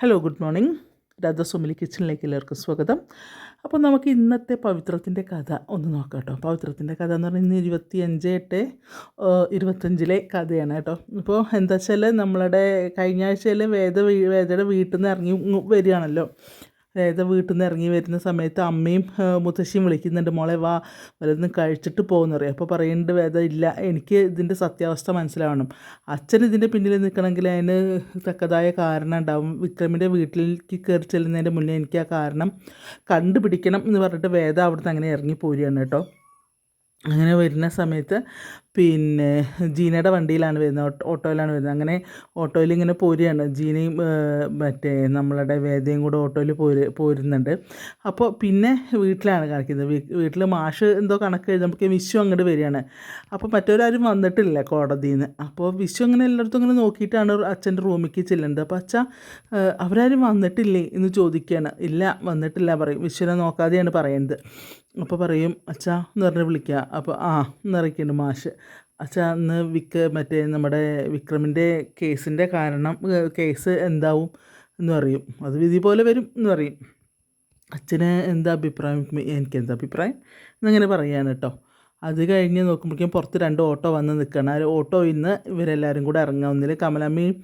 Hello good morning രാധാസ്വാമിലി കിച്ചണിലേക്ക് എല്ലാവർക്കും സ്വാഗതം. അപ്പോൾ നമുക്ക് ഇന്നത്തെ പവിത്രത്തിന്റെ കഥ ഒന്ന് നോക്കാം കേട്ടോ. പവിത്രത്തിന്റെ കഥ എന്ന് പറഞ്ഞാൽ ഇന്ന് ഇരുപത്തി അഞ്ച് എട്ട് ഇരുപത്തഞ്ചിലെ കഥയാണ് കേട്ടോ. ഇപ്പോൾ എന്താ വെച്ചാൽ നമ്മളുടെ കഴിഞ്ഞ ആഴ്ചയിൽ വേദ വേദയുടെ വീട്ടിൽ നിന്ന് ഇറങ്ങി വരികയാണല്ലോ. വേദ വീട്ടിൽ നിന്ന് ഇറങ്ങി വരുന്ന സമയത്ത് അമ്മയും മുത്തശ്ശിയും വിളിക്കുന്നുണ്ട് മോളെ വാ വല്ലതും കഴിച്ചിട്ട് പോകുന്ന പറയും. അപ്പോൾ പറയേണ്ട വേദ ഇല്ല. എനിക്ക് ഇതിന്റെ സത്യാവസ്ഥ മനസ്സിലാവണം. അച്ഛൻ ഇതിന്റെ പിന്നിൽ നിൽക്കണമെങ്കിൽ അതിന് തക്കതായ കാരണം ഉണ്ടാവും. വിക്രമിന്റെ വീട്ടിലേക്ക് കയറി ചെല്ലുന്നതിന്റെ മുന്നേ എനിക്ക് ആ കാരണം കണ്ടുപിടിക്കണം എന്ന് പറഞ്ഞിട്ട് വേദ അവിടുന്ന് അങ്ങനെ ഇറങ്ങി പോരുകയാണ് കേട്ടോ. അങ്ങനെ വരുന്ന സമയത്ത് പിന്നെ ജീനയുടെ വണ്ടിയിലാണ് വരുന്നത് ഓട്ടോ ഓട്ടോയിലാണ് വരുന്നത്. അങ്ങനെ ഓട്ടോയിൽ ഇങ്ങനെ പോരുകയാണ്. ജീനയും മറ്റേ നമ്മളുടെ വേദയും കൂടെ ഓട്ടോയിൽ പോര് പോരുന്നുണ്ട്. അപ്പോൾ പിന്നെ വീട്ടിലാണ് കാണിക്കുന്നത്. വീട്ടിൽ മാഷ് എന്തോ കണക്ക് നമുക്ക് വിശ്വം അങ്ങോട്ട് വരികയാണ്. അപ്പോൾ മറ്റൊരാരും വന്നിട്ടില്ല കോടതിയിൽ നിന്ന് അപ്പോൾ വിശ്വം അങ്ങനെ എല്ലായിടത്തും ഇങ്ങനെ നോക്കിയിട്ടാണ് അച്ഛന്റെ റൂമിലേക്ക് ചെല്ലുന്നത്. അപ്പോൾ അച്ഛ അവരാരും വന്നിട്ടില്ലേ എന്ന് ചോദിക്കുകയാണ്. ഇല്ല വന്നിട്ടില്ല പറയും. വിശ്വനെ നോക്കാതെയാണ് പറയുന്നത്. അപ്പോൾ പറയും അച്ഛാ എന്ന് പറഞ്ഞ് വിളിക്കുക. അപ്പോൾ ആ എന്നറിയിക്കുന്നുണ്ട് മാഷ്. അച്ഛാ അന്ന് വിക്ക് മറ്റേ നമ്മുടെ വിക്രമിന്റെ കേസിന്റെ കാരണം കേസ് എന്താവും എന്ന് പറയും. അത് വിധി പോലെ വരും എന്ന് പറയും. അച്ഛന് എന്താ അഭിപ്രായം? എനിക്ക് എന്താ അഭിപ്രായം? എന്നങ്ങനെ പറയാണ് കേട്ടോ. അത് കഴിഞ്ഞ് നോക്കുമ്പോഴേക്കും പുറത്ത് രണ്ട് ഓട്ടോ വന്ന് നിൽക്കണം ആ ഓട്ടോയിൽ നിന്ന് ഇവരെല്ലാവരും കൂടെ ഇറങ്ങുക. ഒന്നിൽ കമലമ്മയും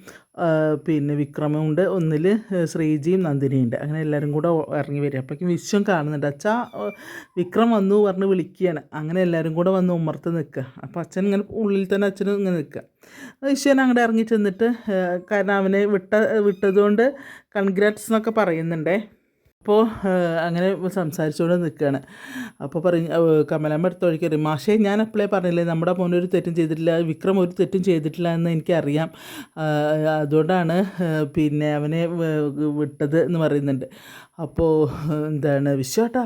പിന്നെ വിക്രമും ഉണ്ട്. ഒന്നിൽ ശ്രീജിയും നന്ദിനിയും ഉണ്ട്. അങ്ങനെ എല്ലാവരും കൂടെ ഇറങ്ങി വരിക. അപ്പോഴേക്കും വിശ്വം കാണുന്നുണ്ട്. അച്ഛാ വിക്രം വന്നു പറഞ്ഞ് വിളിക്കുകയാണ്. അങ്ങനെ എല്ലാവരും കൂടെ വന്ന് ഉമ്മർത്ത് നിൽക്കുക. അപ്പോൾ അച്ഛൻ ഇങ്ങനെ ഉള്ളിൽ തന്നെ അച്ഛനും ഇങ്ങനെ നിൽക്കുക. വിശ്വൻ അങ്ങോട്ട് ഇറങ്ങി ചെന്നിട്ട് കാരണം അവനെ വിട്ട വിട്ടതുകൊണ്ട് കൺഗ്രാറ്റ്സ് എന്നൊക്കെ പറയുന്നുണ്ടേ. അപ്പോൾ അങ്ങനെ സംസാരിച്ചുകൊണ്ട് നിൽക്കുകയാണ് അപ്പോൾ പറഞ്ഞ് കമലാമ്മ എടുത്ത വഴിക്ക് പറയും മാഷേ ഞാൻ അപ്പളേ പറഞ്ഞില്ലേ നമ്മുടെ മോൻ ഒരു തെറ്റും ചെയ്തിട്ടില്ല വിക്രം ഒരു തെറ്റും ചെയ്തിട്ടില്ല എന്ന് എനിക്കറിയാം. അതുകൊണ്ടാണ് പിന്നെ അവനെ വിട്ടത് എന്ന് പറയുന്നുണ്ട്. അപ്പോൾ എന്താണ് വിശ്വേട്ട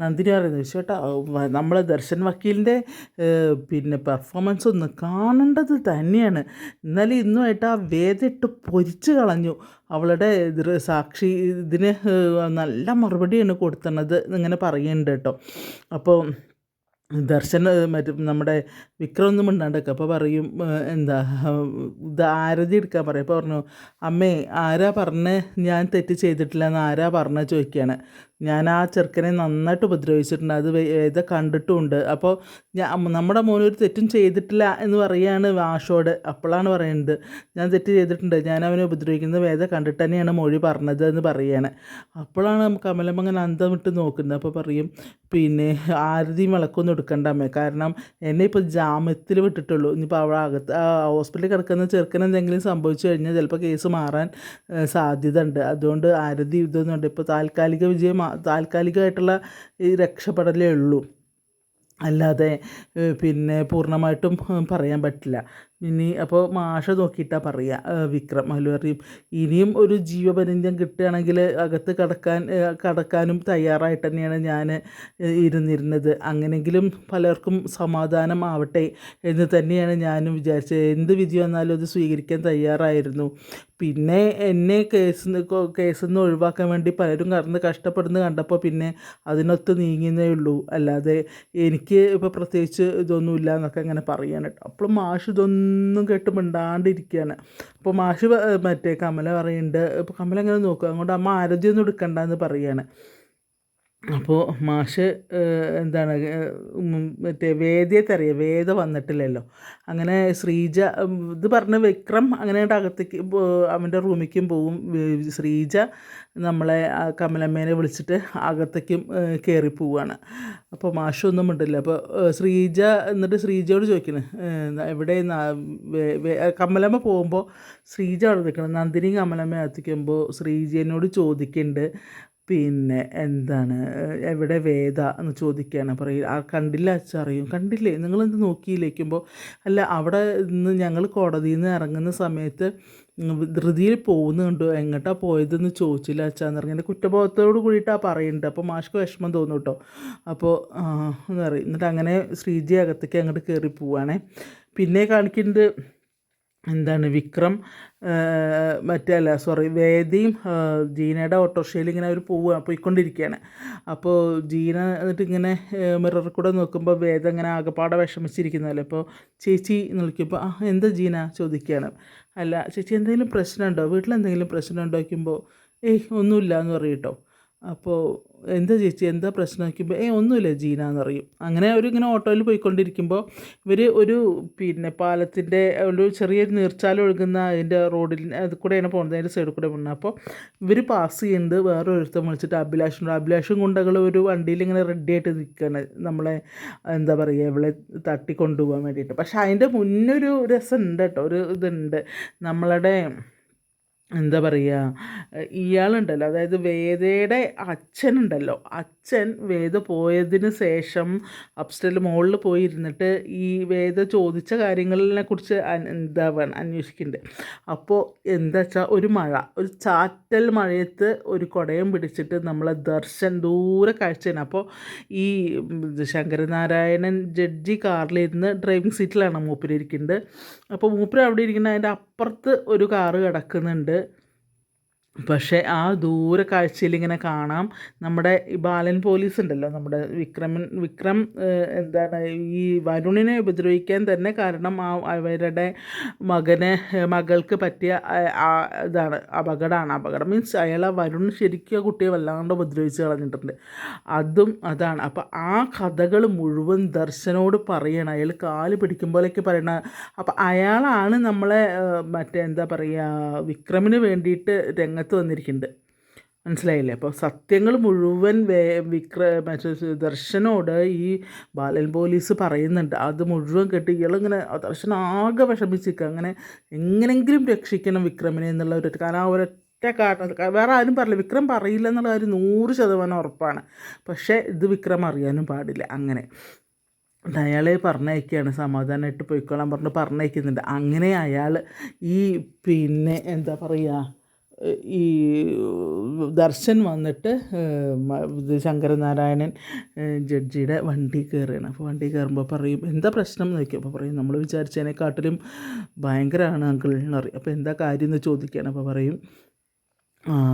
നന്ദിനി പറയുന്നത് വിശ്വേട്ട നമ്മളെ ദർശൻ വക്കീലിന്റെ പിന്നെ പെർഫോമൻസ് ഒന്ന് കാണേണ്ടത് തന്നെയാണ്. ഇന്നലെ ഇന്നുമായിട്ട് ആ വേദിട്ട് പൊരിച്ച് കളഞ്ഞു. അവളുടെ സാക്ഷി ഇതിന് നല്ല മറുപടിയാണ് കൊടുത്തണത് ഇങ്ങനെ പറയുന്നുണ്ട് കേട്ടോ. അപ്പോൾ ദർശൻ ഏഹ് മറ്റേ നമ്മുടെ വിക്രം ഒന്നും മിണ്ടാണ്ടൊക്കെ. അപ്പോൾ പറയും എന്താ ഇത് ആരതി എടുക്കാൻ പറയും. അപ്പോൾ പറഞ്ഞു അമ്മേ ആരാ പറഞ്ഞ് ഞാൻ തെറ്റ് ചെയ്തിട്ടില്ല എന്ന് ആരാ പറഞ്ഞ ചോദിക്കുകയാണ് ഞാൻ ആ ചെറുക്കനെ നന്നായിട്ട് ഉപദ്രവിച്ചിട്ടുണ്ട്. അത് ഇത് കണ്ടിട്ടുമുണ്ട്. അപ്പോൾ നമ്മുടെ മോൻ ഒരു തെറ്റും ചെയ്തിട്ടില്ല എന്ന് പറയുകയാണ് വാഷോട്. അപ്പോഴാണ് പറയുന്നത് ഞാൻ തെറ്റ് ചെയ്തിട്ടുണ്ട്. ഞാൻ അവനെ ഉപദ്രവിക്കുന്നത് വേദ കണ്ടിട്ട് തന്നെയാണ് മൊഴി പറഞ്ഞത് എന്ന് പറയുകയാണ് അപ്പോഴാണ് അമലമ്മങ്ങൻ അന്തം ഇട്ട് നോക്കുന്നത്. അപ്പോൾ പറയും പിന്നെ ആരതിയും വിളക്കൊന്നും എടുക്കണ്ട അമ്മേ. കാരണം എന്നെ ഇപ്പോൾ ജാമ്യത്തിൽ വിട്ടിട്ടുള്ളൂ. ഇനിയിപ്പോൾ അവിടെ അകത്ത് ഹോസ്പിറ്റലിൽ കിടക്കുന്ന ചെറുക്കൻ എന്തെങ്കിലും സംഭവിച്ചു കഴിഞ്ഞാൽ ചിലപ്പോൾ കേസ് മാറാൻ സാധ്യത ഉണ്ട് അതുകൊണ്ട് ആരതി ഇതൊന്നും ഉണ്ട് ഇപ്പോൾ താൽക്കാലിക വിജയം താൽക്കാലികമായിട്ടുള്ള ഈ രക്ഷപ്പെടലേ ഉള്ളൂ. അല്ലാതെ പിന്നെ പൂർണമായിട്ടും പറയാൻ പറ്റില്ല. ഇനി അപ്പോൾ മാഷ നോക്കിയിട്ടാണ് പറയുക വിക്രം അതിൽ പറയും ഇനിയും ഒരു ജീവപര്യന്തം കിട്ടുകയാണെങ്കിൽ അകത്ത് കടക്കാൻ കടക്കാനും തയ്യാറായിട്ട് തന്നെയാണ് ഞാൻ ഇരുന്നിരുന്നത്. അങ്ങനെങ്കിലും പലർക്കും സമാധാനം ആവട്ടെ എന്ന് തന്നെയാണ് ഞാനും വിചാരിച്ചത്. എന്ത് വിധി വന്നാലും അത് സ്വീകരിക്കാൻ തയ്യാറായിരുന്നു. പിന്നെ എന്നെ കേസ് കേസിൽ നിന്ന് ഒഴിവാക്കാൻ വേണ്ടി പലരും കടന്ന് കഷ്ടപ്പെടുന്നത് കണ്ടപ്പോൾ പിന്നെ അതിനൊത്ത് നീങ്ങുന്നേ ഉള്ളൂ. അല്ലാതെ എനിക്ക് ഇപ്പോൾ പ്രത്യേകിച്ച് ഇതൊന്നുമില്ല എന്നൊക്കെ അങ്ങനെ പറയാണ് കേട്ടോ. അപ്പോൾ മാഷ് ഇതൊന്നും കേട്ട് മിണ്ടാണ്ടിരിക്കുകയാണ് അപ്പോൾ മാഷ് മറ്റേ കമല പറയുന്നുണ്ട് ഇപ്പോൾ കമല അങ്ങനെ നോക്കുക അങ്ങോട്ട് അമ്മ ആരോഗ്യമൊന്നും എടുക്കണ്ട എന്ന് പറയാണ്. അപ്പോൾ മാഷ് എന്താണ് മറ്റേ വേദിയെ തെറിയ വേദ വന്നിട്ടില്ലല്ലോ. അങ്ങനെ ശ്രീജ ഇത് പറഞ്ഞ് വിക്രം അങ്ങനെ അകത്തേക്ക് അവന്റെ റൂമിലേക്കും പോവും. ശ്രീജ നമ്മളെ കമലമ്മേനെ വിളിച്ചിട്ട് അകത്തേക്കും കയറി പോവുകയാണ് അപ്പോൾ മാഷൊന്നും ഉണ്ടല്ലോ അപ്പോൾ ശ്രീജ എന്നിട്ട് ശ്രീജയോട് ചോദിക്കുന്നു എവിടെ കമലമ്മ പോകുമ്പോൾ ശ്രീജ അവിടെ നിൽക്കണം. നന്ദിനി കമലമ്മ എത്തിക്കുമ്പോൾ ശ്രീജയനോട് ചോദിക്കുന്നുണ്ട് പിന്നെ എന്താണ് എവിടെ വേദ എന്ന് ചോദിക്കുകയാണ്. പറയും ആ കണ്ടില്ല അച്ചറിയും കണ്ടില്ലേ? നിങ്ങളെന്ത് നോക്കിയില്ലേക്കുമ്പോൾ അല്ല അവിടെ നിന്ന് ഞങ്ങൾ കോടതിയിൽ നിന്ന് ഇറങ്ങുന്ന സമയത്ത് ധൃതിയിൽ പോകുന്നുണ്ടോ എങ്ങോട്ടാ പോയതെന്ന് ചോദിച്ചില്ല അച്ഛാന്ന് എന്റെ കുറ്റബോധത്തോട് കൂടിയിട്ടാണ് പറയുന്നുണ്ട് അപ്പോൾ മാഷ്ക്ക് വിഷമം തോന്നും കേട്ടോ. അപ്പോൾ എന്താ പറയും. എന്നിട്ട് അങ്ങനെ ശ്രീജി അകത്തേക്ക് അങ്ങോട്ട് കയറി പോവുകയാണേ പിന്നെ കാണിക്കുന്നത് എന്താണ് വിക്രം മറ്റേ അല്ല സോറി വേദിയും ജീനയുടെ ഓട്ടോറിക്ഷയിൽ ഇങ്ങനെ അവർ പോവുക പോയിക്കൊണ്ടിരിക്കുകയാണ് അപ്പോൾ ജീന എന്നിട്ട് ഇങ്ങനെ മിററിൽ കൂടെ നോക്കുമ്പോൾ വേദ ഇങ്ങനെ ആകെപ്പാടെ വിഷമിച്ചിരിക്കുന്നതല്ലേ? അപ്പോൾ ചേച്ചി എന്ന് വിളിക്കുമ്പോൾ ആ എന്താ ജീന? ചോദിക്കുകയാണ്. അല്ല ചേച്ചി എന്തെങ്കിലും പ്രശ്നമുണ്ടോ? വീട്ടിൽ എന്തെങ്കിലും പ്രശ്നമുണ്ടോ? ചോദിക്കുമ്പോൾ ഏയ് ഒന്നുമില്ല എന്ന് പറയും കേട്ടോ അപ്പോൾ എന്താ ചേച്ചി എന്താ പ്രശ്നം നോക്കുമ്പോൾ ഏ ഒന്നുമില്ല ജീന എന്ന് പറയും അങ്ങനെ ഇങ്ങനെ ഓട്ടോയിൽ പോയിക്കൊണ്ടിരിക്കുമ്പോൾ ഇവർ ഒരു പിന്നെ പാലത്തിന്റെ ഒരു ചെറിയൊരു നീർച്ചാൽ ഒഴുകുന്ന അതിന്റെ റോഡിൽ അത് കൂടെയാണ് പോകുന്നത് അതിന്റെ സൈഡിൽ കൂടെ പോകുന്നത്. അപ്പോൾ ഇവർ പാസ് ചെയ്യുന്നത് വേറെ ഒരുത്തം വിളിച്ചിട്ട് അഭിലാഷുണ്ട് അഭിലാഷും ഗുണ്ടകൾ ഒരു വണ്ടിയിൽ ഇങ്ങനെ റെഡി ആയിട്ട് നിൽക്കുകയാണ് നമ്മളെ എന്താ പറയുക ഇവളെ തട്ടി കൊണ്ടുപോകാൻ വേണ്ടിയിട്ട്. പക്ഷേ അതിന്റെ മുന്നൊരു രസമുണ്ട് കേട്ടോ ഒരു ഇതുണ്ട്. നമ്മളുടെ എന്താ പറയുക ഇയാളുണ്ടല്ലോ. അതായത് വേദയുടെ അച്ഛനുണ്ടല്ലോ. അച്ഛൻ വേദ പോയതിന് ശേഷം അപ്സ്റ്റേൽ മുകളിൽ പോയി ഇരുന്നിട്ട് ഈ വേദ ചോദിച്ച കാര്യങ്ങളിനെ കുറിച്ച് എന്താ വേണം അന്വേഷിക്കുന്നുണ്ട് അപ്പോൾ എന്താ വെച്ചാൽ ഒരു മഴ ഒരു ചാറ്റൽ മഴയത്ത് ഒരു കുടയും പിടിച്ചിട്ട് നമ്മളെ ദർശൻ ദൂരെ കാഴ്ചയാണ്. അപ്പോൾ ഈ ശങ്കരനാരായണൻ ജഡ്ജി കാറിലിരുന്ന് ഡ്രൈവിംഗ് സീറ്റിലാണ് മൂപ്പരിയ്ക്കുന്നത് അപ്പോൾ മൂപ്പര് അവിടെ ഇരിക്കുന്ന അതിന്റെ അപ്പുറത്ത് ഒരു കാറ് കിടക്കുന്നുണ്ട്. പക്ഷേ ആ ദൂര കാഴ്ചയിൽ ഇങ്ങനെ കാണാം. നമ്മുടെ ഈ ബാലൻ പോലീസ് ഉണ്ടല്ലോ നമ്മുടെ വിക്രമൻ വിക്രം എന്താണ് ഈ വരുണിനെ ഉപദ്രവിക്കാൻ തന്നെ കാരണം ആ അവരുടെ മകനെ മകൾക്ക് പറ്റിയ ഇതാണ് അപകടമാണ്. അപകടം മീൻസ് അയാൾ ആ വരുൺ ശരിക്കും ആ കുട്ടിയെ വല്ലാണ്ട് ഉപദ്രവിച്ച് കളഞ്ഞിട്ടുണ്ട്. അതും അതാണ്. അപ്പോൾ ആ കഥകൾ മുഴുവൻ ദർശനോട് പറയണം. അയാൾ കാൽ പിടിക്കുമ്പോഴേക്ക് പറയണ അപ്പോൾ അയാളാണ് നമ്മളെ മറ്റേ എന്താ പറയുക വിക്രമിന് വേണ്ടിയിട്ട് രംഗ രംഗത്ത് വന്നിരിക്കുന്നുണ്ട്. മനസ്സിലായില്ലേ? അപ്പോൾ സത്യങ്ങൾ മുഴുവൻ വേ വിക്ര ദർശനോട് ഈ ബാലൻ പോലീസ് പറയുന്നുണ്ട്. അത് മുഴുവൻ കേട്ട് ഇയാളിങ്ങനെ ദർശനം ആകെ വിഷമിച്ചിരിക്കുക. അങ്ങനെ എങ്ങനെങ്കിലും രക്ഷിക്കണം വിക്രമിനെ എന്നുള്ള ഒരു കാരണം ആ ഒരൊറ്റ കാരണം വേറെ ആരും പറയില്ല. വിക്രം പറയില്ല എന്നുള്ള കാര്യം നൂറ് ശതമാനം ഉറപ്പാണ്. പക്ഷേ ഇത് വിക്രം അറിയാനും പാടില്ല. അങ്ങനെ അയാളെ പറഞ്ഞയക്കുകയാണ്. സമാധാനമായിട്ട് പോയിക്കോളാൻ പറഞ്ഞ് പറഞ്ഞയക്കുന്നുണ്ട്. അങ്ങനെ അയാൾ ഈ പിന്നെ എന്താ പറയുക ഈ ദർശൻ വന്നിട്ട് ശങ്കരനാരായണൻ ജഡ്ജിയുടെ വണ്ടി കയറുകയാണ്. അപ്പോൾ വണ്ടി കയറുമ്പോൾ പറയും എന്താ പ്രശ്നം? എന്ന് ചോദിക്കും. അപ്പോൾ പറയും നമ്മൾ വിചാരിച്ചതിനെക്കാട്ടിലും ഭയങ്കരമാണ് അങ്കിൾ എന്ന് പറയും. അപ്പോൾ എന്താ കാര്യം എന്ന് ചോദിക്കുകയാണ്. അപ്പോൾ പറയും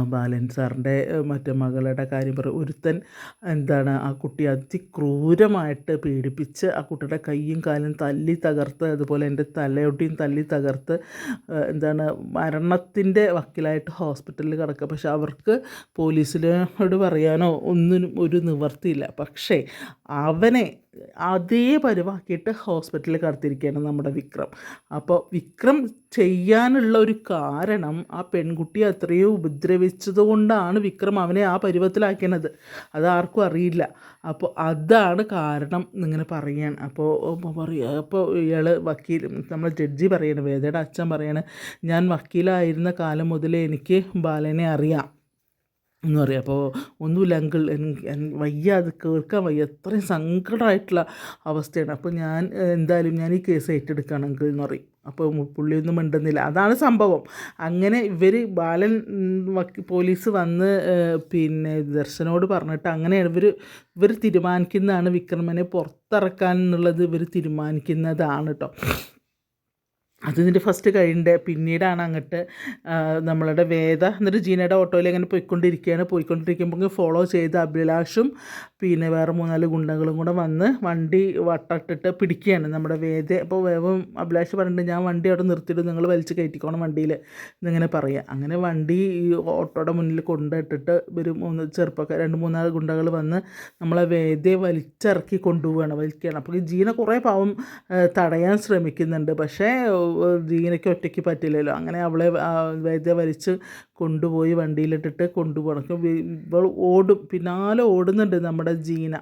ബാലൻ സാറിന്റെ മറ്റേ മകളുടെ കാര്യം പറയും ഒരുത്തൻ എന്താണ് ആ കുട്ടി അതിക്രൂരമായിട്ട് പീഡിപ്പിച്ച് ആ കുട്ടിയുടെ കൈയും കാലും തല്ലി തകർത്ത് അതുപോലെ എന്റെ തലയൊട്ടിയും തല്ലി തകർത്ത് എന്താണ് മരണത്തിന്റെ വക്കിലായിട്ട് ഹോസ്പിറ്റലിൽ കിടക്കുക. പക്ഷെ അവർക്ക് പോലീസിനോട് പറയാനോ ഒന്നിനും ഒരു നിവർത്തിയില്ല. പക്ഷേ അവനെ അതേ പരിവാക്കിയിട്ട് ഹോസ്പിറ്റലിൽ കടത്തിരിക്കുകയാണ് നമ്മുടെ വിക്രം. അപ്പോൾ വിക്രം ചെയ്യാനുള്ള ഒരു കാരണം ആ പെൺകുട്ടിയെ അത്രയോ ഉപദ്രവിച്ചത് കൊണ്ടാണ് വിക്രം അവനെ ആ പരുവത്തിലാക്കണത് അത് ആർക്കും അറിയില്ല. അപ്പോൾ അതാണ് കാരണം ഇങ്ങനെ പറയുകയാണ് അപ്പോൾ പറയുക അപ്പോൾ ഇയാൾ വക്കീൽ നമ്മൾ ജഡ്ജി പറയണം വേദയുടെ അച്ഛൻ പറയാണ് ഞാൻ വക്കീലായിരുന്ന കാലം മുതലേ എനിക്ക് ബാലനെ അറിയാം. എന്ന് പറയും. അപ്പോൾ ഒന്നുമില്ല അങ്കിൾ വയ്യ അത് കേൾക്കാൻ വയ്യ. അത്രയും സങ്കടമായിട്ടുള്ള അവസ്ഥയാണ്. അപ്പോൾ ഞാൻ എന്തായാലും ഞാൻ ഈ കേസ് ഏറ്റെടുക്കുകയാണ് അങ്കിൾ എന്ന് പറയും. അപ്പോൾ പുള്ളിയൊന്നും മിണ്ടുന്നില്ല. അതാണ് സംഭവം. അങ്ങനെ ഇവർ ബാലൻ പോലീസ് വന്ന് പിന്നെ ദർശനോട് പറഞ്ഞിട്ട് അങ്ങനെ ഇവർ ഇവർ തീരുമാനിക്കുന്നതാണ് വിക്രമനെ പുറത്തിറക്കാൻ എന്നുള്ളത് ഇവർ തീരുമാനിക്കുന്നതാണ് കേട്ടോ അതിന്റെ ഫസ്റ്റ് കഴിയണ്ടേ പിന്നീടാണ് അങ്ങോട്ട് നമ്മളുടെ വേദ എന്നിട്ട് ജീനയുടെ ഓട്ടോയിൽ അങ്ങനെ പോയിക്കൊണ്ടിരിക്കുകയാണ്. പോയിക്കൊണ്ടിരിക്കുമ്പോൾ ഫോളോ ചെയ്ത് അഭിലാഷും പിന്നെ വേറെ മൂന്നാൽ ഗുണ്ടകളും കൂടെ വന്ന് വണ്ടി വട്ടിട്ടിട്ട് പിടിക്കുകയാണ് നമ്മുടെ വേദ. അപ്പോൾ വേവം അഭിലാഷ് പറഞ്ഞിട്ട് ഞാൻ വണ്ടി അവിടെ നിർത്തിയിട്ട് നിങ്ങൾ വലിച്ച് കയറ്റിക്കോണം വണ്ടിയിൽ എന്നിങ്ങനെ പറയുക. അങ്ങനെ വണ്ടി ഈ ഓട്ടോയുടെ മുന്നിൽ കൊണ്ടിട്ടിട്ട് ഒരു മൂന്ന് ചെറുപ്പക്കാർ രണ്ട് മൂന്നാൽ ഗുണ്ടകൾ വന്ന് നമ്മളെ വേദയെ വലിച്ചിറക്കി കൊണ്ടുപോവുകയാണ് വലിക്കുകയാണ്. അപ്പോൾ ഈ ജീന കുറേ പാവം തടയാൻ ശ്രമിക്കുന്നുണ്ട്. പക്ഷേ ജീനയ്ക്ക് ഒറ്റയ്ക്ക് പറ്റില്ലല്ലോ. അങ്ങനെ അവളെ വേദയെ വലിച്ച് കൊണ്ടുപോയി വണ്ടിയിലിട്ടിട്ട് കൊണ്ടുപോകണം. ഇവൾ ഓടും പിന്നാലെ ഓടുന്നുണ്ട് നമ്മുടെ ജീന.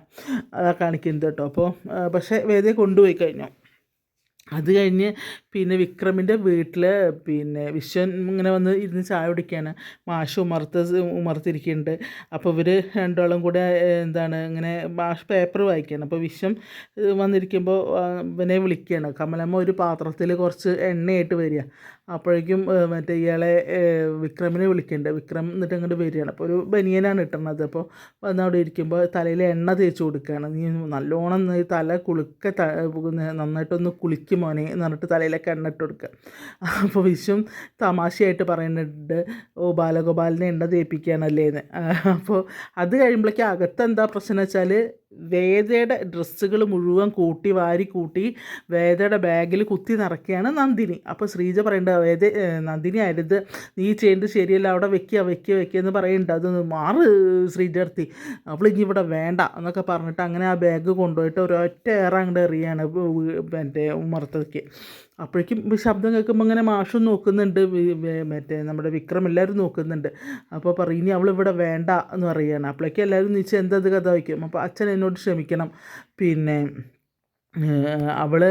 അതാ കാണിക്കുന്നത് കേട്ടോ. അപ്പോൾ പക്ഷേ വേദയെ കൊണ്ടുപോയി കഴിഞ്ഞു. അത് കഴിഞ്ഞ് പിന്നെ വിക്രമിന്റെ വീട്ടിൽ പിന്നെ വിശ്വൻ ഇങ്ങനെ വന്ന് ഇരുന്ന് ചായ കുടിക്കുകയാണ് മാഷ് ഉമർത്ത് ഉമർത്തിരിക്കുന്നുണ്ട്. അപ്പോൾ ഇവർ രണ്ടാളും കൂടെ എന്താണ് ഇങ്ങനെ മാഷ് പേപ്പർ വായിക്കുകയാണ് അപ്പോൾ വിശ്വം വന്നിരിക്കുമ്പോൾ ഇവനെ വിളിക്കുകയാണ്. കമലമ്മ ഒരു പാത്രത്തിൽ കുറച്ച് എണ്ണയായിട്ട് വരിക. അപ്പോഴേക്കും മറ്റേ ഇയാളെ വിക്രമിനെ വിളിക്കുന്നുണ്ട് വിക്രം എന്നിട്ട് അങ്ങോട്ട് വരികയാണ്. അപ്പോൾ ഒരു ബനിയനാണ് ഇട്ടണത് അപ്പോൾ വന്ന് അവിടെ ഇരിക്കുമ്പോൾ തലയിൽ എണ്ണ തേച്ച് കൊടുക്കുകയാണ്. നീ നല്ലോണം തല കുളുക്ക നന്നായിട്ടൊന്ന് കുളിക്കും മോനെ എന്ന് പറഞ്ഞിട്ട് തലയിലൊക്കെ എണ്ണ ഇട്ട് കൊടുക്കുക. അപ്പോൾ വിശ്വം തമാശയായിട്ട് പറയുന്നുണ്ട് ഓ ബാലഗോപാലിനെ എണ്ണ തേപ്പിക്കുകയാണല്ലേ എന്ന് അപ്പോൾ അത് കഴിയുമ്പോഴേക്കും അകത്ത് എന്താ പ്രശ്നം വെച്ചാൽ വേദയുടെ ഡ്രസ്സുകൾ മുഴുവൻ കൂട്ടി വാരി കൂട്ടി വേദയുടെ ബാഗിൽ കുത്തി നിറയ്ക്കുകയാണ് നന്ദിനി. അപ്പോൾ ശ്രീജ പറയേണ്ട വേദ നന്ദിനി അരുത്. നീ ചെയ്യേണ്ടത് ശരിയല്ല. അവിടെ വെക്കുക വെക്കുക വെക്കുക എന്ന് പറയുന്നുണ്ട് അത് മാറ് ശ്രീജർത്തി അവളിങ്ങി ഇവിടെ വേണ്ട എന്നൊക്കെ പറഞ്ഞിട്ട് അങ്ങനെ ആ ബാഗ് കൊണ്ടുപോയിട്ട് ഒരൊറ്റ ഏറെ അങ്ങോട്ട് എറിയാണ് എന്റെ മറ്റേ ഉമ്മറത്തേക്ക് അപ്പോഴേക്കും ശബ്ദം കേൾക്കുമ്പോൾ ഇങ്ങനെ മാഷും നോക്കുന്നുണ്ട്. മറ്റേ നമ്മുടെ വിക്രം എല്ലാവരും നോക്കുന്നുണ്ട്. അപ്പോൾ പറയും ഇനി അവൾ ഇവിടെ വേണ്ട എന്ന് പറയുകയാണ് അപ്പോഴേക്കും എല്ലാവരും നീച്ച് എന്തത് കഥ വയ്ക്കും. അപ്പോൾ അച്ഛൻ എന്നോട് ക്ഷമിക്കണം. പിന്നെ അവൾ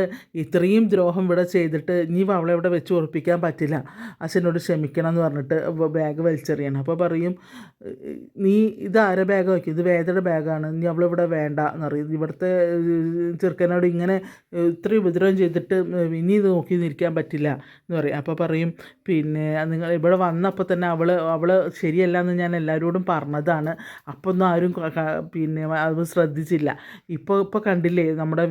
ഇത്രയും ദ്രോഹം ഇവിടെ ചെയ്തിട്ട് ഇനി അവളെ ഇവിടെ വെച്ച് ഉറപ്പിക്കാൻ പറ്റില്ല. അച്ഛനോട് ക്ഷമിക്കണം എന്ന് പറഞ്ഞിട്ട് ബാഗ് വലിച്ചെറിയണം. അപ്പോൾ പറയും നീ ഇത് ആരെ ബാഗ് വയ്ക്കും ഇത് വേദയുടെ ബാഗാണ് നീ അവളിവിടെ വേണ്ട എന്ന് പറയും. ഇവിടുത്തെ ചെറുക്കനോട് ഇങ്ങനെ ഇത്രയും ഉപദ്രവം ചെയ്തിട്ട് ഇനി ഇത് നോക്കി നിൽക്കാൻ പറ്റില്ല എന്ന് പറയും. അപ്പോൾ പറയും പിന്നെ നിങ്ങൾ ഇവിടെ വന്നപ്പോൾ തന്നെ അവൾ അവൾ ശരിയല്ല എന്ന് ഞാൻ എല്ലാവരോടും പറഞ്ഞതാണ്. അപ്പോൾ ഒന്നും ആരും പിന്നെ അത് ശ്രദ്ധിച്ചില്ല. ഇപ്പോൾ ഇപ്പോൾ കണ്ടില്ലേ നമ്മുടെ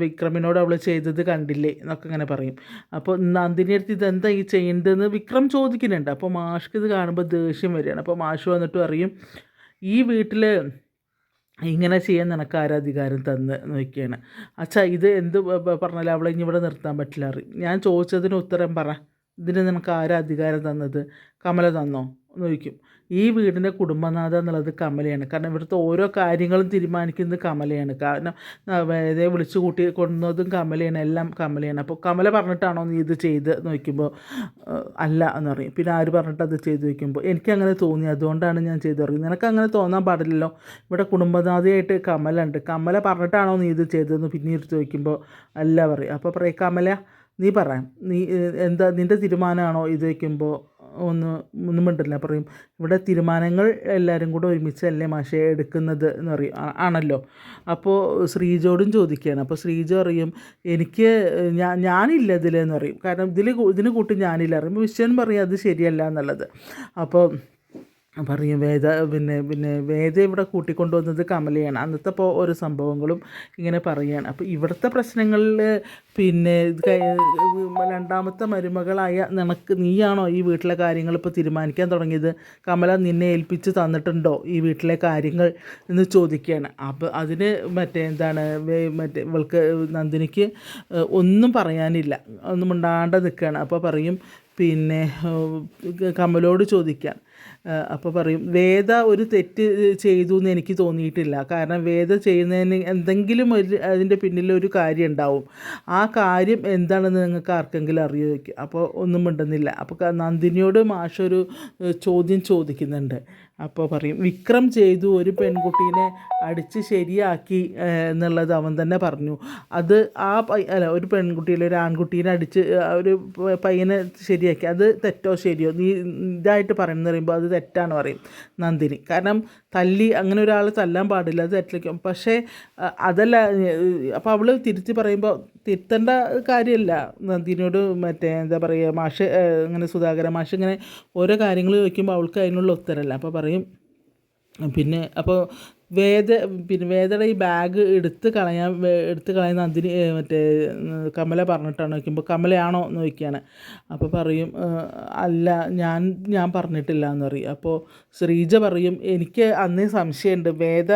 വിക്രമിനോട് അവൾ ചെയ്തത് കണ്ടില്ലേ എന്നൊക്കെ ഇങ്ങനെ പറയും. അപ്പോൾ നന്ദിനി അടുത്ത് ഇതെന്താ ഈ ചെയ്യേണ്ടതെന്ന് വിക്രം ചോദിക്കുന്നുണ്ട്. അപ്പോൾ മാഷ്ക്ക് ഇത് കാണുമ്പോൾ ദേഷ്യം വരികയാണ്. അപ്പോൾ മാഷ് വന്നിട്ട് പറയും ഈ വീട്ടിൽ ഇങ്ങനെ ചെയ്യാൻ നിനക്ക് ആരാധികാരം തന്ന്? നോക്കിയാണ്. അച്ഛാ ഇത് എന്ത് പറഞ്ഞാലും അവളെ ഇനി ഇവിടെ നിർത്താൻ പറ്റില്ല. അറിയും ഞാൻ ചോദിച്ചതിന് ഉത്തരം പറ. ഇതിന് നിനക്ക് ആരാ അധികാരം തന്നത്? കമല തന്നോ? എന്ന് ചോദിക്കും. ഈ വീടിന്റെ കുടുംബനാഥ എന്നുള്ളത് കമലയാണ്. കാരണം ഇവിടുത്തെ ഓരോ കാര്യങ്ങളും തീരുമാനിക്കുന്നത് കമലയാണ്. കാരണം വേറെ വിളിച്ചു കൂട്ടി കൊണ്ടുവന്നതും കമലയാണ്. എല്ലാം കമലയാണ്. അപ്പോൾ കമല പറഞ്ഞിട്ടാണോ നീ ഇത് ചെയ്ത് നോക്കുമ്പോൾ? അല്ല എന്ന് പറയും. പിന്നെ ആര് പറഞ്ഞിട്ട് അത് ചെയ്ത് നോക്കുമ്പോൾ? എനിക്കങ്ങനെ തോന്നി. അതുകൊണ്ടാണ് ഞാൻ ചെയ്ത് തുടങ്ങിയത്. നിനക്ക് അങ്ങനെ തോന്നാൻ പാടില്ലല്ലോ. ഇവിടെ കുടുംബനാഥയായിട്ട് കമല ഉണ്ട് കമല പറഞ്ഞിട്ടാണോ നീ ഇത് ചെയ്തതെന്ന് പിന്നീട് ചോദിക്കുമ്പോൾ അല്ല പറയും. അപ്പോൾ പറയും കമല നീ പറ. നീ എന്താ നിന്റെ തീരുമാനമാണോ ഇത് വയ്ക്കുമ്പോൾ ഒന്ന് ഒന്നും മിണ്ടില്ല പറയും. ഇവിടെ തീരുമാനങ്ങൾ എല്ലാവരും കൂടെ ഒരുമിച്ചല്ലേ മാഷെ എടുക്കുന്നത് എന്ന് പറയും. ആണല്ലോ. അപ്പോൾ ശ്രീജോടും ചോദിക്കുകയാണ്. അപ്പോൾ ശ്രീജ പറയും എനിക്ക് ഞാൻ ഞാനില്ല ഇതിലെന്ന് പറയും. കാരണം ഇതിൽ ഇതിന് കൂട്ടി ഞാനില്ല. പറയുമ്പോൾ വിശ്വൻ പറയും അത് ശരിയല്ല എന്നുള്ളത്. അപ്പോൾ പറയും വേദ പിന്നെ പിന്നെ വേദ ഇവിടെ കൂട്ടിക്കൊണ്ടുവന്നത് കമലയാണ്. അന്നത്തെ ഇപ്പോൾ ഓരോ സംഭവങ്ങളും ഇങ്ങനെ പറയുകയാണ് അപ്പോൾ ഇവിടുത്തെ പ്രശ്നങ്ങളിൽ പിന്നെ രണ്ടാമത്തെ മരുമകളായ നിനക്ക് നീയാണോ ഈ വീട്ടിലെ കാര്യങ്ങൾ ഇപ്പോൾ തീരുമാനിക്കാൻ തുടങ്ങിയത്? കമല നിന്നെ ഏൽപ്പിച്ച് തന്നിട്ടുണ്ടോ ഈ വീട്ടിലെ കാര്യങ്ങൾ എന്ന് ചോദിക്കുകയാണ്. അപ്പോൾ അതിന് മറ്റേ എന്താണ് മറ്റേ ഇവൾക്ക് നന്ദിനിക്ക് ഒന്നും പറയാനില്ല. ഒന്നും മിണ്ടാണ്ട് നിൽക്കുകയാണ്. അപ്പോൾ പറയും പിന്നെ കമലോട് ചോദിക്കാൻ അപ്പോൾ പറയും വേദ ഒരു തെറ്റ് ചെയ്തു എന്ന് എനിക്ക് തോന്നിയിട്ടില്ല. കാരണം വേദ ചെയ്യുന്നതിന് എന്തെങ്കിലും ഒരു അതിന്റെ പിന്നിലൊരു കാര്യം ഉണ്ടാവും. ആ കാര്യം എന്താണെന്ന് നിങ്ങൾക്ക് ആർക്കെങ്കിലും അറിയോ അപ്പോൾ ഒന്നും മിണ്ടുന്നില്ല. അപ്പോൾ നന്ദിനിയോട് മാഷൊരു ചോദ്യം ചോദിക്കുന്നുണ്ട്. അപ്പോൾ പറയും വിക്രം ചെയ്തു ഒരു പെൺകുട്ടീനെ അടിച്ച് ശരിയാക്കി എന്നുള്ളത് അവൻ തന്നെ പറഞ്ഞു. അത് ആ അല്ല ഒരു പെൺകുട്ടിയിലെ ഒരു ആൺകുട്ടീനെ അടിച്ച് ഒരു പയ്യനെ ശരിയാക്കി. അത് തെറ്റോ ശരിയോ? നീ ഇതായിട്ട് പറയുന്നത് പറയുമ്പോൾ അത് തെറ്റാണ് പറയും നന്ദിനി. കാരണം തല്ലി അങ്ങനെ ഒരാൾ തല്ലാൻ പാടില്ല അത് തെറ്റിലേക്കും. പക്ഷേ അതല്ല അപ്പോൾ അവൾ തിരുത്തി പറയുമ്പോൾ തിരുത്തേണ്ട കാര്യമല്ല നന്ദിനിയോട് മറ്റേ എന്താ പറയുക മാഷ് ഇങ്ങനെ സുധാകര മാഷ് ഇങ്ങനെ ഓരോ കാര്യങ്ങൾ ചോദിക്കുമ്പോൾ അവൾക്ക് അതിനുള്ള ഉത്തരമല്ല അപ്പോൾ പറയും. പിന്നെ അപ്പോൾ വേദ പിന്നെ വേദയുടെ ഈ ബാഗ് എടുത്ത് കളയാൻ എടുത്ത് കളയാൻ നന്ദിനി മറ്റേ കമല പറഞ്ഞിട്ടാണ് നോക്കുമ്പോൾ കമലയാണോ എന്ന് ചോദിക്കുകയാണ് അപ്പോൾ പറയും അല്ല ഞാൻ ഞാൻ പറഞ്ഞിട്ടില്ല എന്ന് പറയും. അപ്പോൾ ശ്രീജ പറയും എനിക്ക് അന്നേ സംശയമുണ്ട്. വേദ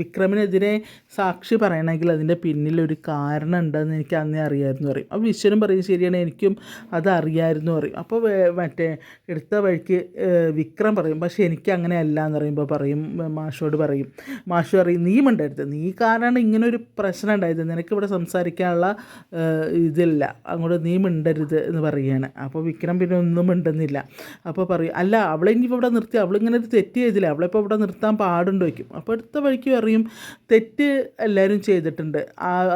വിക്രമിനെതിരെ സാക്ഷി പറയണമെങ്കിൽ അതിന്റെ പിന്നിലൊരു കാരണം ഉണ്ടെന്ന് എനിക്ക് അന്നേ അറിയാമായിരുന്നു പറയും. അപ്പോൾ വിശ്വനും പറയും ശരിയാണ് എനിക്കും അത് അറിയാമായിരുന്നു പറയും. അപ്പോൾ മറ്റേ എടുത്ത വഴിക്ക് വിക്രം പറയും പക്ഷേ എനിക്ക് അങ്ങനെ അല്ല എന്ന് പറയുമ്പോൾ പറയും മാഷോട് പറയും. മാഷ് പറയും നീ മിണ്ടരുത് നീ കാരണം ഇങ്ങനെ ഒരു പ്രശ്നം ഉണ്ടായത് നിനക്ക് ഇവിടെ സംസാരിക്കാനുള്ള ഇതില്ല. അങ്ങോട്ട് നീ മിണ്ടരുത് എന്ന് പറയുകയാണ്. അപ്പോൾ വിക്രം പിന്നെ ഒന്നും മിണ്ടുന്നില്ല. അപ്പോൾ പറയും അല്ല അവളെ ഇനി ഇവിടെ നിർത്തി. അവളിങ്ങനെ ഒരു തെറ്റ് ചെയ്തില്ല. അവളിപ്പോൾ ഇവിടെ നിർത്താൻ പാടുണ്ടോ? വയ്ക്കും അപ്പോൾ അടുത്ത വഴിക്ക് പറയും തെറ്റ് എല്ലാവരും ചെയ്തിട്ടുണ്ട്.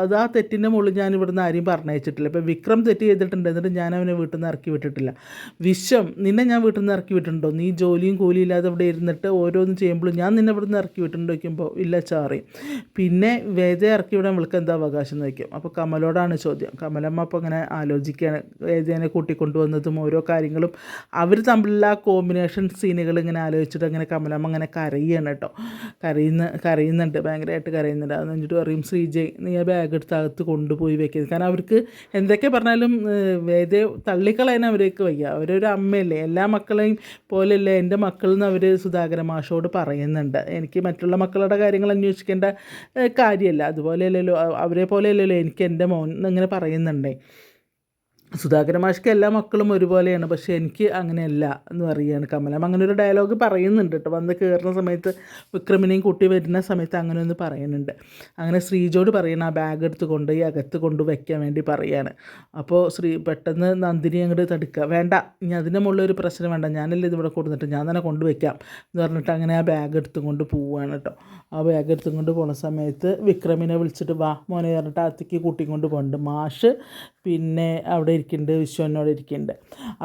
അത് ആ തെറ്റിന്റെ മുകളിൽ ഞാൻ ഇവിടുന്ന് ആരെയും പറഞ്ഞയച്ചിട്ടില്ല. ഇപ്പോൾ വിക്രം തെറ്റ് ചെയ്തിട്ടുണ്ട്. എന്നിട്ട് ഞാൻ അവനെ വീട്ടിൽ നിന്ന് ഇറക്കി വിട്ടിട്ടില്ല. വിശ്വം നിന്നെ ഞാൻ വീട്ടിൽ നിന്ന് ഇറക്കി വിട്ടിട്ടുണ്ടോ? നീ ജോലിയും കൂലിയും ഇല്ലാതെ ഇവിടെ ഇരുന്നിട്ട് ഓരോന്ന് ചെയ്യുമ്പോഴും ഞാൻ നിന്നെ ഇവിടെ നിന്ന് ഇറക്കി വയ്ക്കുമ്പോൾ ഇല്ല ചാറി. പിന്നെ വേദ ഇറക്കി വിടാൻ ഇവൾക്ക് എന്താ അവകാശം എന്ന് വയ്ക്കും അപ്പോൾ കമലോടാണ് ചോദ്യം. കമലമ്മ അപ്പോൾ അങ്ങനെ ആലോചിക്കുകയാണ്. വേദനെ കൂട്ടിക്കൊണ്ടുവന്നതും ഓരോ കാര്യങ്ങളും അവർ തമ്മിലുള്ള ആ കോമ്പിനേഷൻ സീനുകൾ ഇങ്ങനെ ആലോചിച്ചിട്ട് അങ്ങനെ കമലമ്മ അങ്ങനെ കരയുകയാണ് കേട്ടോ. കരയുന്ന കരയുന്നുണ്ട്. ഭയങ്കരമായിട്ട് കരയുന്നുണ്ട്. അത് കഴിഞ്ഞിട്ട് പറയും ശ്രീജയ് നീ ആ ബാഗ് എടുത്ത് അകത്ത് കൊണ്ടുപോയി വെക്കുന്നത് കാരണം അവർക്ക് എന്തൊക്കെ പറഞ്ഞാലും വേദ വേദയെ തള്ളിക്കളയാൻ അവർക്ക് വയ്യ. അവരൊരു അമ്മയല്ലേ. എല്ലാ മക്കളെയും പോലെയല്ലേ എന്റെ മക്കളെന്ന് അവർ സുധാകര മാഷോട് പറയുന്നുണ്ട്. എനിക്ക് മറ്റുള്ള മറ്റുള്ള മക്കളുടെ കാര്യങ്ങൾ അന്വേഷിക്കേണ്ട കാര്യമല്ല. അതുപോലെയല്ലല്ലോ അവരെ പോലെയല്ലല്ലോ എനിക്ക് എന്റെ മോൻ എന്നിങ്ങനെ പറയുന്നുണ്ടേ. സുധാകര മാഷ്ക്ക് എല്ലാ മക്കളും ഒരുപോലെയാണ്. പക്ഷേ എനിക്ക് അങ്ങനെയല്ല എന്ന് പറയുകയാണ് കമലം അങ്ങനെ ഒരു ഡയലോഗ് പറയുന്നുണ്ട് കേട്ടോ. വന്ന് കയറുന്ന സമയത്ത് വിക്രമിനെയും കൂട്ടി വരുന്ന സമയത്ത് അങ്ങനെ ഒന്ന് പറയുന്നുണ്ട്. അങ്ങനെ ശ്രീജോട് പറയണം ആ ബാഗ് എടുത്ത് കൊണ്ട് ഈ അകത്ത് കൊണ്ട് വയ്ക്കാൻ വേണ്ടി പറയാണ് അപ്പോൾ ശ്രീ പെട്ടെന്ന് നന്ദിനി അങ്ങോട്ട് തടുക്കുക. വേണ്ട ഇനി അതിന്റെ മുകളിൽ ഒരു പ്രശ്നം വേണ്ട. ഞാനല്ലേ ഇതിവിടെ കൊടുത്തിട്ട് ഞാൻ തന്നെ കൊണ്ടുവയ്ക്കാം എന്ന് പറഞ്ഞിട്ട് അങ്ങനെ ആ ബാഗ് എടുത്തും കൊണ്ട് പോവുകയാണ് കേട്ടോ. ആ ബാഗ് എടുത്തും കൊണ്ട് പോണ സമയത്ത് വിക്രമിനെ വിളിച്ചിട്ട് വാ മോനെ പറഞ്ഞിട്ട് അകത്തേക്ക് കൂട്ടിക്കൊണ്ട് പോകുന്നുണ്ട് മാഷ്. പിന്നെ അവിടെ ഇരിക്കുന്നുണ്ട് വിശ്വനോട് ഇരിക്കുന്നുണ്ട്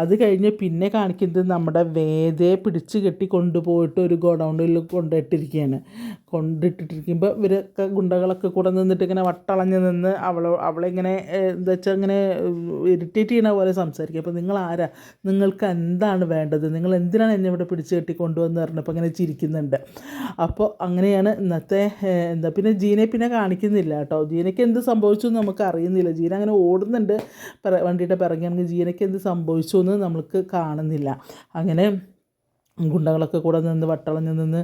അത് കഴിഞ്ഞ് പിന്നെ കാണിക്കുന്നത് നമ്മുടെ വേദയെ പിടിച്ച് കെട്ടി കൊണ്ടുപോയിട്ട് ഒരു ഗോഡൗണിൽ കൊണ്ടിട്ടിരിക്കുകയാണ് കൊണ്ടിട്ടിരിക്കുമ്പോൾ ഇവരൊക്കെ ഗുണ്ടകളൊക്കെ കൂടെ നിന്നിട്ട് ഇങ്ങനെ വട്ടളഞ്ഞ് നിന്ന് അവളെ അവളെ ഇങ്ങനെ എന്താ വെച്ചാൽ ഇങ്ങനെ ഇറിറ്റേറ്റ് ചെയ്യണ പോലെ സംസാരിക്കുക അപ്പോൾ നിങ്ങൾ ആരാ നിങ്ങൾക്ക് എന്താണ് വേണ്ടത്? നിങ്ങൾ എന്തിനാണ് എന്നെ ഇവിടെ പിടിച്ച് കെട്ടി കൊണ്ടുവന്ന് പറഞ്ഞപ്പോൾ ഇങ്ങനെ ചിരിക്കുന്നുണ്ട്? അപ്പോൾ അങ്ങനെയാണ് ഇന്നത്തെ എന്താ പിന്നെ ജീനെ പിന്നെ കാണിക്കുന്നില്ല കേട്ടോ. ജീനയ്ക്ക് എന്ത് സംഭവിച്ചു നമുക്ക് അറിയുന്നില്ല. ജീന അങ്ങനെ ഓടുന്നുണ്ട്. പിറ വണ്ടിയുടെ നമുക്ക് ജീനയ്ക്ക് എന്ത് സംഭവിച്ചു എന്ന് നമ്മൾക്ക് കാണുന്നില്ല. അങ്ങനെ ഗുണ്ടകളൊക്കെ കൂടെ നിന്ന് വട്ടളഞ്ഞ് നിന്ന്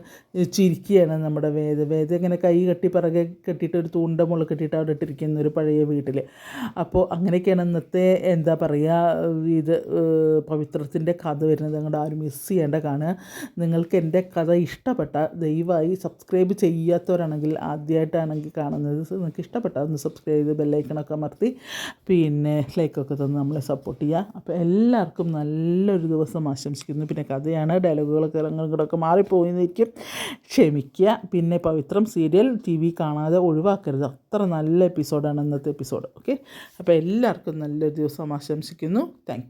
ചിരിക്കുകയാണ് നമ്മുടെ വേദ. വേദ ഇങ്ങനെ കൈ കെട്ടി പിറകെ കെട്ടിയിട്ട് ഒരു തൂണ്ട മുകളിൽ കെട്ടിയിട്ട് അവിടെ ഇട്ടിരിക്കുന്ന ഒരു പഴയ വീട്ടിൽ. അപ്പോൾ അങ്ങനെയൊക്കെയാണ് ഇന്നത്തെ എന്താ പറയുക ഇത് പവിത്രത്തിന്റെ കഥ വരുന്നത്. നിങ്ങളുടെ ആരും മിസ് ചെയ്യേണ്ട കാണുക. നിങ്ങൾക്ക് എന്റെ കഥ ഇഷ്ടപ്പെട്ട ദയവായി സബ്സ്ക്രൈബ് ചെയ്യാത്തവരാണെങ്കിൽ ആദ്യമായിട്ടാണെങ്കിൽ കാണുന്നത് നിങ്ങൾക്ക് ഇഷ്ടപ്പെട്ട ഒന്ന് സബ്സ്ക്രൈബ് ചെയ്ത് ബെല്ലൈക്കണൊക്കെ അമർത്തി പിന്നെ ലൈക്കൊക്കെ തന്ന് നമ്മളെ സപ്പോർട്ട് ചെയ്യുക. അപ്പോൾ എല്ലാവർക്കും നല്ലൊരു ദിവസം ആശംസിക്കുന്നു. പിന്നെ കഥയാണ് ഡയലോഗുകളൊക്കെ അങ്ങോട്ടൊക്കെ മാറിപ്പോയിരിക്കും ക്ഷമിക്കുക. പിന്നെ പവിത്രം സീരിയൽ ടി വി കാണാതെ ഒഴിവാക്കരുത്. അത്ര നല്ല എപ്പിസോഡാണ് ഇന്നത്തെ എപ്പിസോഡ് ഓക്കെ അപ്പോൾ എല്ലാവർക്കും നല്ലൊരു ദിവസം ആശംസിക്കുന്നു. താങ്ക്